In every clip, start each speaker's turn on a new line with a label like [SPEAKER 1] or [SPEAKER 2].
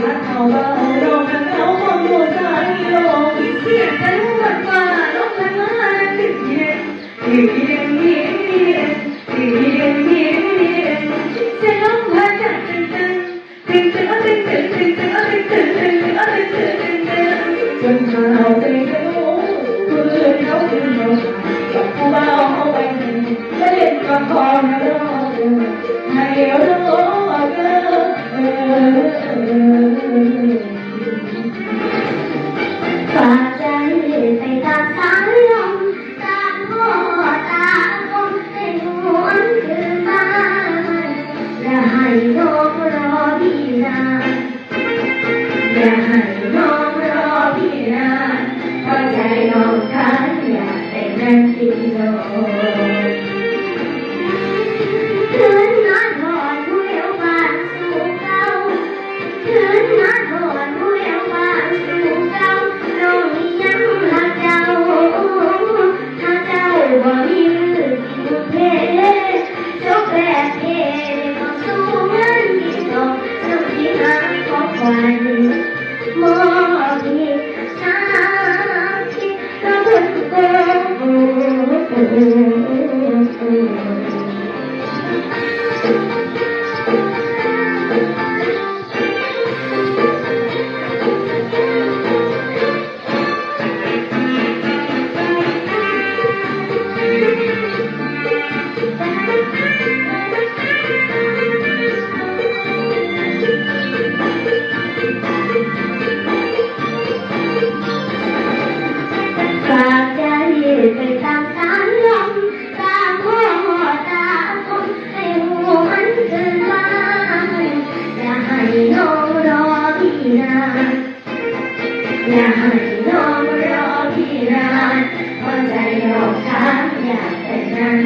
[SPEAKER 1] ทักเขาว่าเรากันเขาคนหัวใจโลกเสียใจวันป่าลมพัดมาติดเย็นติดเย็นเย็นเย็นติดเย็นเย็นเย็นคิดจะร้องไห้จากตึงตึงตึงตึงตึงตึงตึงตึงตึงตึงตึงตึงตึงตึงตึงจนมาเอาใจเขาเพื่อนเขาถึงเราจากผู้บ่าวเขาไปหนึ่งและเล่นกับคอ Thank you.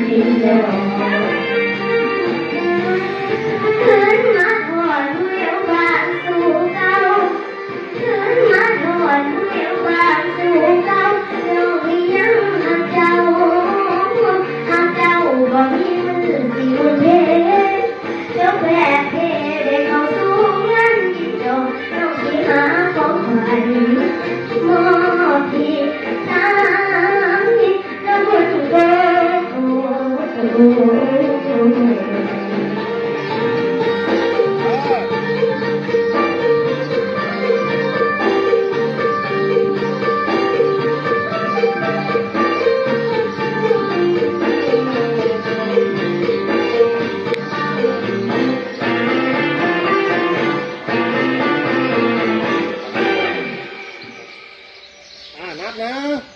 [SPEAKER 2] Thank you.
[SPEAKER 3] Ah, not now.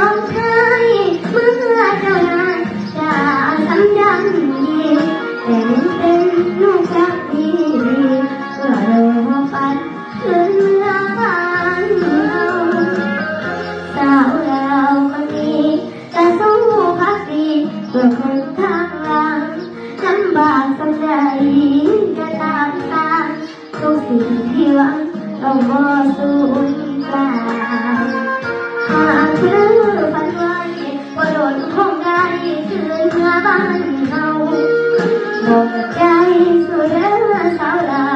[SPEAKER 2] เมื่อเจ้านายจากำดังดีแต่เป็นลูกจักดีเลาฝันถึงลาเราสาวเราคนนี้จะสู้พักดีส่วคนทางหลังลำบากสำใดจะตามตามทุกสิ่งที่หวังต้องบ่สู้ใจ Sorella, Sorella.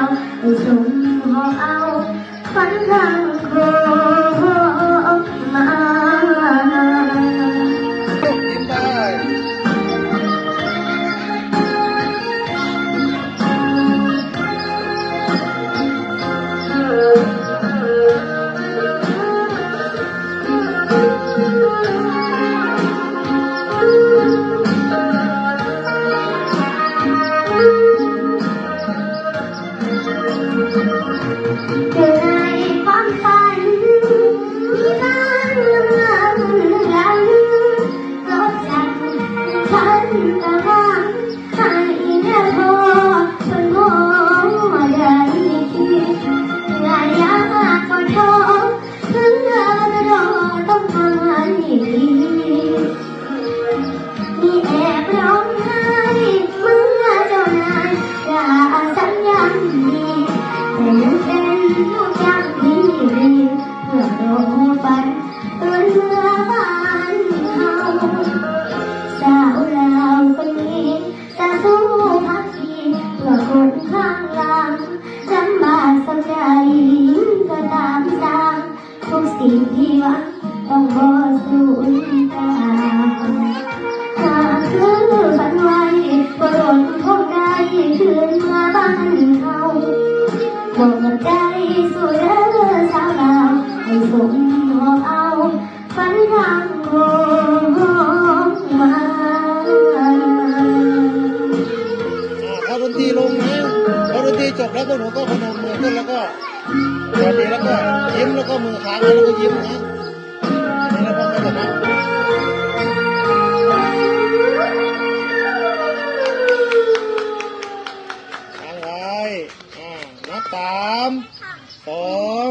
[SPEAKER 2] กบหมอบเอาฝันทางโค้มา
[SPEAKER 3] พอดนตรีลงนะพอดนตรีจบแล้วพวหนูก็พนมมือขึ้นแล้วก็สวัสดีแล้วก็ยิ้มแล้วก็มือข้างแล้วก็ยิ้มนะแล้วก็จะนับ้างไว้นับสามสอง